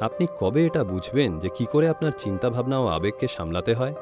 আপনি কবে এটা বুঝবেন যে কি করে আপনার চিন্তাভাবনা ও আবেগকে সামলাতে হয়?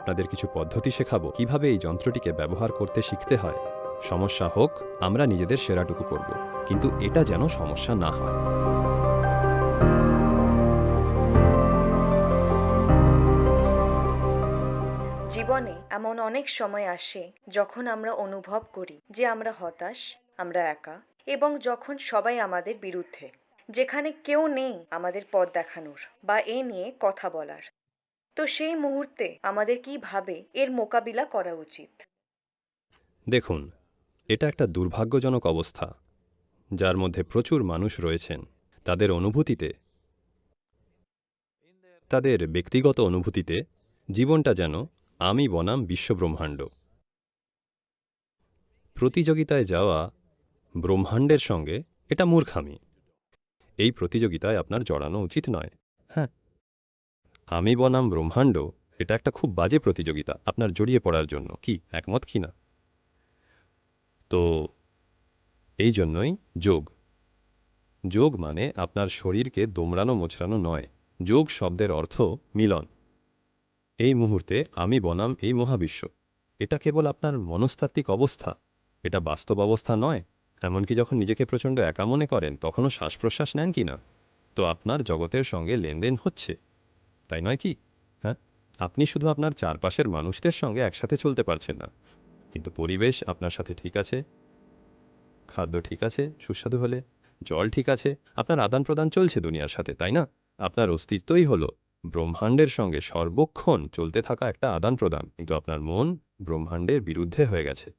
আপনাদের কিছু পদ্ধতি শেখাবো। কীভাবে এই যন্ত্রটিকে ব্যবহার করতে শিখতে হয়? সমস্যা হোক, আমরা নিজেদের সেরাটুকু করব। কিন্তু এটা যেন সমস্যা না হয়। জীবনে এমন অনেক সময় আসে যখন আমরা অনুভব করি যে আমরা হতাশ, আমরা একা এবং যখন সবাই আমাদের বিরুদ্ধে। যেখানে কেউ নেই আমাদের পথ দেখানোর বা এ নিয়ে কথা বলার। তো সেই মুহূর্তে আমাদের কীভাবে এর মোকাবিলা করা উচিত? দেখুন, এটা একটা দুর্ভাগ্যজনক অবস্থা, যার মধ্যে প্রচুর মানুষ রয়েছেন। তাদের অনুভূতিতে, তাদের ব্যক্তিগত অনুভূতিতে জীবনটা যেন আমি বনাম বিশ্বব্রহ্মাণ্ড। প্রতিযোগিতায় যাওয়া ব্রহ্মাণ্ডের সঙ্গে এটা মূর্খামি। এই প্রতিযোগিতায় আপনার জড়ানো উচিত নয়। হ্যাঁ। আমি বনাম ব্রহ্মাণ্ড এটা একটা খুব বাজে প্রতিযোগিতা আপনার জড়িয়ে পড়ার জন্য কি একমত কি না? তো এই জন্যই যোগ। যোগ মানে আপনার শরীরকে দোমড়ানো মোছড়ানো নয় যোগ শব্দের অর্থ মিলন। এই মুহূর্তে আমি বনাম এই মহাবিশ্ব এটা কেবল আপনার মনস্তাত্ত্বিক অবস্থা এটা বাস্তব অবস্থা নয় এমনকি যখন নিজেকে প্রচণ্ড একা মনে করেন, তখনও শ্বাস প্রশ্বাস নেন কি না? তো আপনার জগতের সঙ্গে লেনদেন হচ্ছে। তাই নয় কি? হ্যাঁ? আপনি শুধু আপনার চারপাশের মানুষদের সঙ্গে একসাথে চলতে পারছেন না। কিন্তু পরিবেশ আপনার সাথে ঠিক আছে? খাদ্য ঠিক আছে? সুস্বাদু হলে? জল ঠিক আছে? আপনার আদান প্রদান চলছে দুনিয়ার সাথে, তাই না? আপনার অস্তিত্বই হলো ব্রহ্মাণ্ডের সঙ্গে সর্বক্ষণ চলতে থাকা একটা আদান প্রদান কিন্তু আপনার মন ব্রহ্মাণ্ডের বিরুদ্ধে হয়ে গেছে।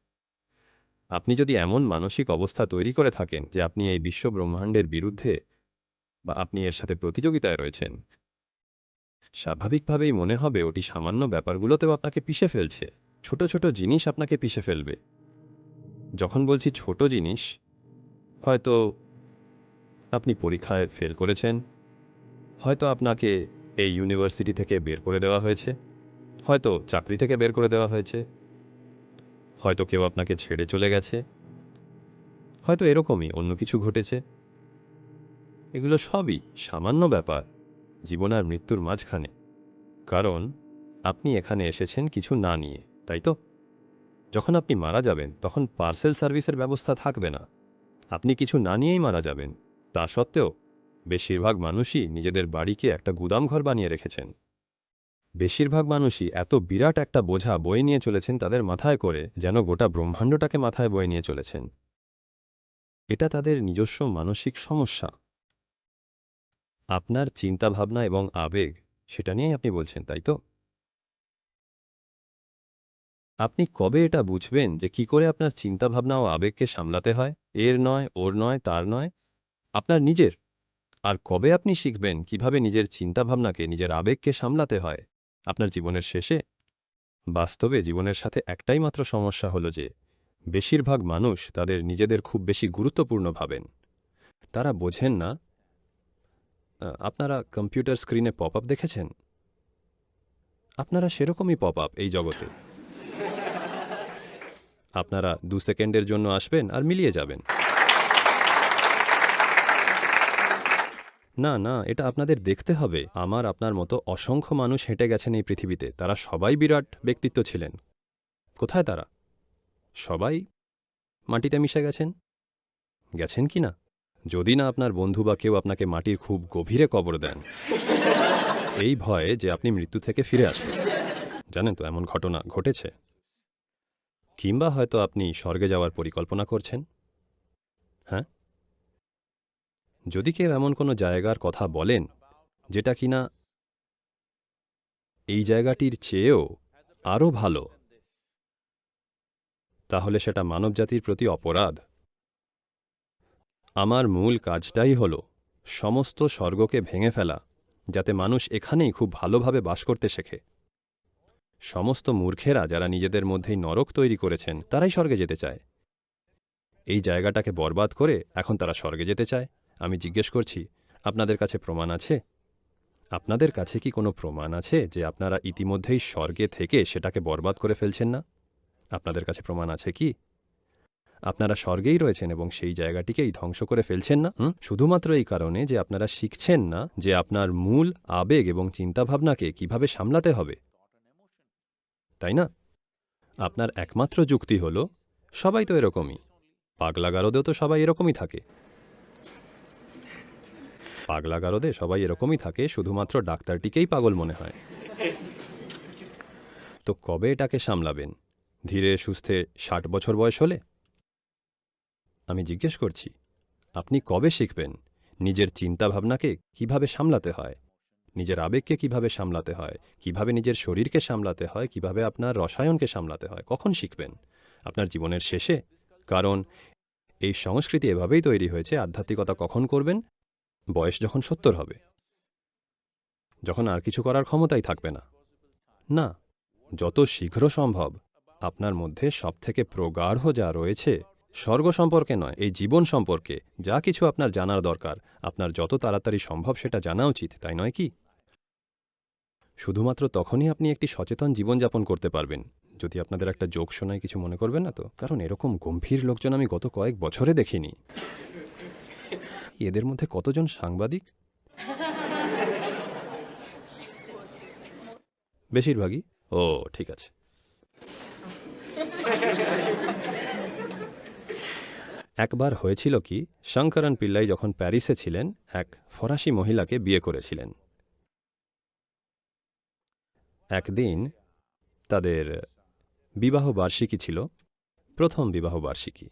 আপনি যদি এমন মানসিক অবস্থা তৈরি করে থাকেন যে আপনি এই বিশ্ব ব্রহ্মাণ্ডের বিরুদ্ধে বা আপনি এর সাথে প্রতিযোগিতায় রয়েছেন, স্বাভাবিকভাবেই মনে হবে ওটি সামান্য ব্যাপারগুলোতেও আপনাকে পিষে ফেলছে। ছোট ছোট জিনিস আপনাকে পিষে ফেলবে। যখন বলছি ছোট জিনিস, হয়তো আপনি পরীক্ষায় ফেল করেছেন, হয়তো আপনাকে এই ইউনিভার্সিটি থেকে বের করে দেওয়া হয়েছে, হয়তো চাকরি থেকে বের করে দেওয়া হয়েছে হয়তো কেউ আপনাকে ছেড়ে চলে গেছে। হয়তো এরকমই অন্য কিছু ঘটেছে। এগুলো সবই সামান্য ব্যাপার, জীবন আর মৃত্যুর মাঝখানে। কারণ আপনি এখানে এসেছেন কিছু না নিয়ে, তাই তো? যখন আপনি মারা যাবেন, তখন পার্সেল সার্ভিসের ব্যবস্থা থাকবে না। আপনি কিছু না নিয়েই মারা যাবেন। তা সত্ত্বেও, বেশিরভাগ মানুষই নিজেদের বাড়িকে একটা গুদামঘর বানিয়ে রেখেছেন। বেশিরভাগ মানুষই এত বিরাট একটা বোঝা বয়ে নিয়ে চলেছেন তাদের মাথায় করে যেন গোটা ব্রহ্মাণ্ডটাকে মাথায় বয়ে নিয়ে চলেছেন। এটা তাদের নিজস্ব মানসিক সমস্যা। আপনার চিন্তাভাবনা এবং আবেগ, সেটা নিয়েই আপনি বলছেন, তাই তো? আপনি কবে এটা বুঝবেন যে কি করে আপনার চিন্তাভাবনা ও আবেগকে সামলাতে হয়? এর নয়, ওর নয়, তার নয়? আপনার নিজের। আর কবে আপনি শিখবেন কীভাবে নিজের চিন্তাভাবনাকে, নিজের আবেগকে সামলাতে হয়? আপনার জীবনের শেষে? বাস্তবে জীবনের সাথে একটাই মাত্র সমস্যা হলো যে, বেশিরভাগ মানুষ তাদের নিজেদের খুব বেশি গুরুত্বপূর্ণ ভাবেন। তারা বোঝেন না আপনারা কম্পিউটার স্ক্রিনে পপ আপ দেখেছেন? আপনারা সেরকমই পপ আপ এই জগতে। আপনারা দু সেকেন্ডের জন্য আসবেন আর মিলিয়ে যাবেন। না না, এটা আপনাদের দেখতে হবে। আমার, আপনার মতো অসংখ্য মানুষ হেঁটে গেছেন এই পৃথিবীতে। তারা সবাই বিরাট ব্যক্তিত্ব ছিলেন। কোথায় তারা? সবাই মাটিতে মিশে গেছেন? গেছেন কি না? যদি না আপনার বন্ধু বা কেউ আপনাকে মাটির খুব গভীরে কবর দেন। এই ভয়ে যে আপনি মৃত্যু থেকে ফিরে আসবেন। জানেন তো, এমন ঘটনা ঘটেছে। কিংবা হয়তো আপনি স্বর্গে যাওয়ার পরিকল্পনা করছেন। হ্যাঁ? যদি কেউ এমন কোনো জায়গার কথা বলেন, যেটা কিনা এই জায়গাটির চেয়েও আরও ভালো, তাহলে সেটা মানবজাতির প্রতি অপরাধ। আমার মূল কাজটাই হল সমস্ত স্বর্গকে ভেঙে ফেলা, যাতে মানুষ এখানেই খুব ভালোভাবে বাস করতে শেখে। সমস্ত মূর্খেরা যারা নিজেদের মধ্যেই নরক তৈরি করেছেন, তারাই স্বর্গে যেতে চায়। এই জায়গাটাকে বরবাদ করে এখন তারা স্বর্গে যেতে চায়। আমি জিজ্ঞেস করছি, আপনাদের কাছে প্রমাণ আছে? আপনাদের কাছে কি কোনো প্রমাণ আছে যে আপনারা ইতিমধ্যেই স্বর্গে থেকে সেটাকে বরবাদ করে ফেলছেন না? আপনাদের কাছে প্রমাণ আছে কি? আপনারা স্বর্গেই রয়েছেন এবং সেই জায়গাটিকেই ধ্বংস করে ফেলছেন না? শুধুমাত্র এই কারণে যে আপনারা শিখছেন না যে আপনার মূল আবেগ এবং চিন্তাভাবনাকে কীভাবে সামলাতে হবে। তাই না? আপনার একমাত্র যুক্তি হল, সবাই তো এরকমই। পাগলাগারদেও তো সবাই এরকমই থাকে। পাগলা গারদে সবাই এরকমই থাকে, শুধুমাত্র ডাক্তারটিকেই পাগল মনে হয়। তো কবে এটাকে সামলাবেন? ধীরে সুস্থে ষাট বছর বয়স হলে? আমি জিজ্ঞেস করছি, আপনি কবে শিখবেন? নিজের চিন্তাভাবনাকে কীভাবে সামলাতে হয়? নিজের আবেগকে কীভাবে সামলাতে হয়? কীভাবে নিজের শরীরকে সামলাতে হয়? কীভাবে আপনার রসায়নকে সামলাতে হয়? কখন শিখবেন? আপনার জীবনের শেষে? কারণ এই সংস্কৃতি এভাবেই তৈরি হয়েছে, আধ্যাত্মিকতা কখন করবেন? বয়স যখন সত্তর হবে। যখন আর কিছু করার ক্ষমতাই থাকবে না। না, যত শীঘ্র সম্ভব। আপনার মধ্যে সবথেকে প্রগাঢ় যা রয়েছে, স্বর্গ সম্পর্কে নয়, এই জীবন সম্পর্কে যা কিছু আপনার জানার দরকার, আপনার যত তাড়াতাড়ি সম্ভব সেটা জানা উচিত, তাই নয় কি? শুধুমাত্র তখনই আপনি একটি সচেতন জীবনযাপন করতে পারবেন। যদি আপনাদের একটা যোগ শোনায় কিছু মনে করবেন না তো? কারণ এরকম গম্ভীর লোকজন আমি গত কয়েক বছরে দেখিনি। এদের মধ্যে কতজন সাংবাদিক? বেশিরভাগই। ও, ঠিক আছে। একবার হয়েছিল কি, শঙ্করন পিল্লাই যখন প্যারিসে ছিলেন, এক ফরাসি মহিলাকে বিয়ে করেছিলেন। একদিন তাদের বিবাহ বার্ষিকী ছিল, প্রথম বিবাহ বার্ষিকী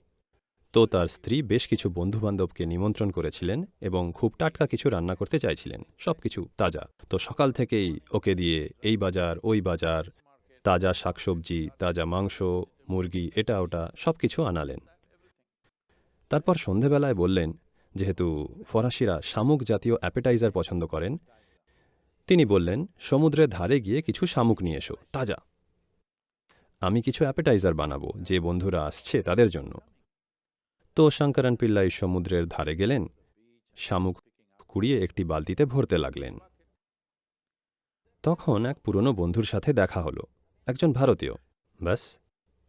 তো তার স্ত্রী বেশ কিছু বন্ধুবান্ধবকে নিমন্ত্রণ করেছিলেন এবং খুব টাটকা কিছু রান্না করতে চাইছিলেন সব কিছু তাজা। তো সকাল থেকেই ওকে দিয়ে এই বাজার, ওই বাজার, তাজা শাকসবজি, তাজা মাংস, মুরগি, এটা ওটা সব কিছু আনালেন। তারপর সন্ধেবেলায় বললেন, যেহেতু ফরাসিরা শামুক জাতীয় অ্যাপেটাইজার পছন্দ করেন, তিনি বললেন সমুদ্রের ধারে গিয়ে কিছু শামুক নিয়ে এসো, তাজা। আমি কিছু অ্যাপেটাইজার বানাবো, যে বন্ধুরা আসছে তাদের জন্য। তো শঙ্করন পিল্লাই সমুদ্রের ধারে গেলেন শামুক কুড়িয়ে একটি বালতিতে ভরতে লাগলেন। তখন এক পুরনো বন্ধুর সাথে দেখা হলো একজন ভারতীয়। ব্যাস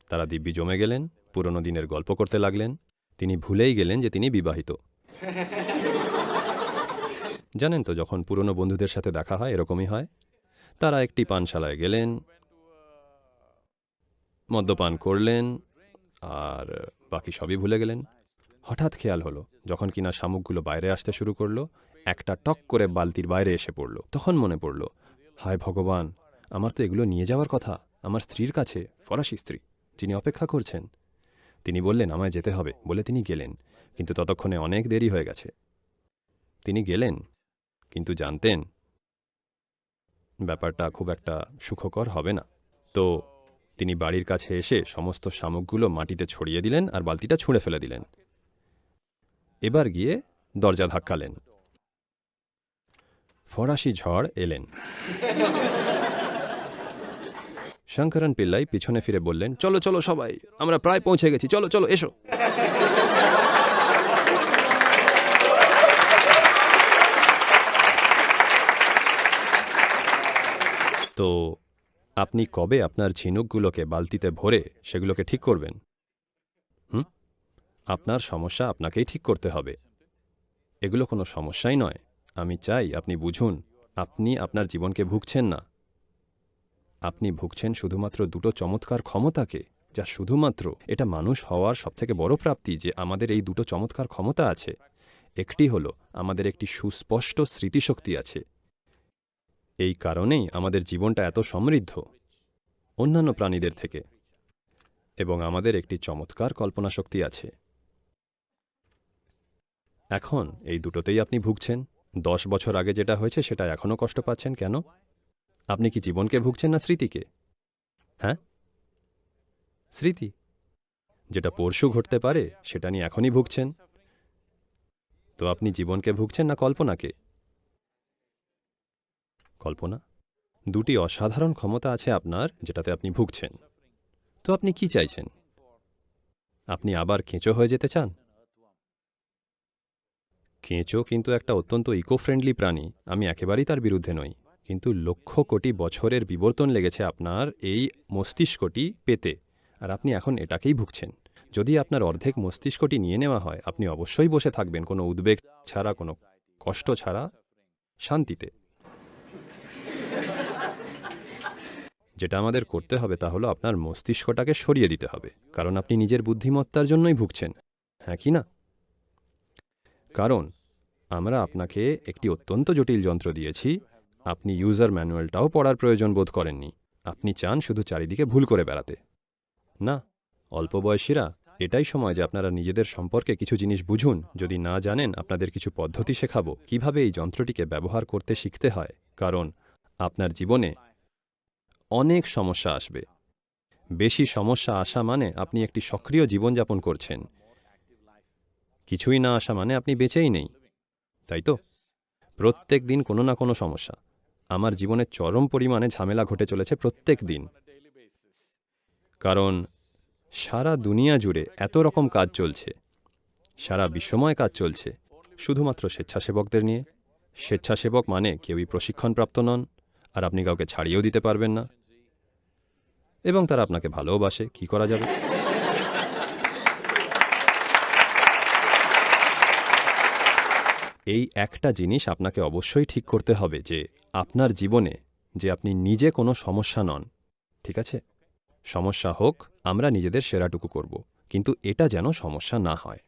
তারা দিব্যি জমে গেলেন পুরনো দিনের গল্প করতে লাগলেন। তিনি ভুলেই গেলেন যে তিনি বিবাহিত। জানেন তো যখন পুরনো বন্ধুদের সাথে দেখা হয় এরকমই হয়। তারা একটি পানশালায় গেলেন মদ্যপান করলেন আর বাকি সবই ভুলে গেলেন। হঠাৎ খেয়াল হলো, যখন কিনা শামুকগুলো বাইরে আসতে শুরু করল, একটা টক করে বালতির বাইরে এসে পড়ল। তখন মনে পড়ল, হায় ভগবান, আমার তো এগুলো নিয়ে যাওয়ার কথা, আমার স্ত্রীর কাছে, ফরাসি স্ত্রী, যিনি অপেক্ষা করছেন। তিনি বললেন, আমায় যেতে হবে বলে তিনি গেলেন, কিন্তু ততক্ষণে অনেক দেরি হয়ে গেছে। তিনি গেলেন, কিন্তু জানতেন, ব্যাপারটা খুব একটা সুখকর হবে না। তো তিনি বাড়ির কাছে এসে সমস্ত শামুকগুলো মাটিতে ছড়িয়ে দিলেন আর বালতিটা ছুঁড়ে ফেলে দিলেন। এবার গিয়ে দরজা ধাক্কালেন। ফরাসি ঝড় এলেন। শঙ্করন পিল্লাই পিছনে ফিরে বললেন, চলো চলো সবাই, আমরা প্রায় পৌঁছে গেছি, চলো চলো, এসো। তো আপনি কবে আপনার ঝিনুকগুলোকে বালতিতে ভরে সেগুলোকে ঠিক করবেন? আপনার সমস্যা আপনাকেই ঠিক করতে হবে। এগুলো কোনো সমস্যাই নয়। আমি চাই আপনি বুঝুন, আপনি আপনার জীবনকে ভুগছেন না। আপনি ভুগছেন শুধুমাত্র দুটো চমৎকার ক্ষমতাকে, যা শুধুমাত্র এটা মানুষ হওয়ার সবথেকে বড় প্রাপ্তি যে আমাদের এই দুটো চমৎকার ক্ষমতা আছে। একটি হলো আমাদের একটি সুস্পষ্ট স্মৃতিশক্তি আছে। এই কারণেই আমাদের জীবনটা এত সমৃদ্ধ। অন্যান্য প্রাণীদের থেকে। এবং আমাদের একটি চমৎকার কল্পনা শক্তি আছে। এখন এই দুটোতেই আপনি ভুগছেন। দশ বছর আগে যেটা হয়েছে সেটা এখনও কষ্ট পাচ্ছেন কেন? আপনি কি জীবনকে ভুগছেন না স্মৃতিকে? হ্যাঁ? স্মৃতি? যেটা পরশু ঘটতে পারে, সেটা নিয়ে এখনই ভুগছেন। তো আপনি জীবনকে ভুগছেন না কল্পনাকে? কল্পনা? দুটি অসাধারণ ক্ষমতা আছে আপনার, যেটাতে আপনি ভুগছেন। তো আপনি কি চাইছেন? আপনি আবার কেঁচো হয়ে যেতে চান? কেঁচো কিন্তু একটা অত্যন্ত ইকো ফ্রেন্ডলি প্রাণী। আমি একেবারেই তার বিরুদ্ধে নই। কিন্তু লক্ষ কোটি বছরের বিবর্তন লেগেছে আপনার এই মস্তিষ্কটি পেতে। আর আপনি এখন এটাকেই ভুগছেন। যদি আপনার অর্ধেক মস্তিষ্কটি নিয়ে নেওয়া হয়, আপনি অবশ্যই বসে থাকবেন কোনো উদ্বেগ ছাড়া, কোনো কষ্ট ছাড়া, শান্তিতে। যেটা আমাদের করতে হবে তা হলো আপনার মস্তিষ্কটাকে সরিয়ে দিতে হবে। কারণ আপনি নিজের বুদ্ধিমত্তার জন্যই ভুগছেন। হ্যাঁ কি না? কারণ, আমরা আপনাকে একটি অত্যন্ত জটিল যন্ত্র দিয়েছি। আপনি ইউজার ম্যানুয়ালটাও পড়ার প্রয়োজন বোধ করেননি। আপনি চান শুধু চারিদিকে ভুল করে বেড়াতে। না, অল্প বয়সীরা এটাই সময় যে আপনারা নিজেদের সম্পর্কে কিছু জিনিস বুঝুন। যদি না জানেন আপনাদের কিছু পদ্ধতি শেখাবো। কীভাবে এই যন্ত্রটিকে ব্যবহার করতে শিখতে হয়? কারণ, আপনার জীবনে অনেক সমস্যা আসবে। বেশি সমস্যা আসা মানে আপনি একটি সক্রিয় জীবনযাপন করছেন। কিছুই না আসা মানে আপনি বেঁচেই নেই। তাই তো? প্রত্যেক দিন কোনো না কোনো সমস্যা। আমার জীবনে চরম পরিমাণে ঝামেলা ঘটে চলেছে প্রত্যেক দিন। কারণ সারা দুনিয়া জুড়ে এত রকম কাজ চলছে। সারা বিশ্বময় কাজ চলছে। শুধুমাত্র স্বেচ্ছাসেবকদের নিয়ে। স্বেচ্ছাসেবক মানে কেউই প্রশিক্ষণপ্রাপ্ত নন, আর আপনি কাউকে ছাড়িয়েও দিতে পারবেন না। এবং তারা আপনাকে ভালোবাসে কি করা যাবে? এই একটা জিনিস আপনাকে অবশ্যই ঠিক করতে হবে যে আপনার জীবনে যে আপনি নিজে কোনো সমস্যা নন, ঠিক আছে? সমস্যা হোক, আমরা নিজেদের সেরাটুকু করব, কিন্তু এটা যেন সমস্যা না হয়।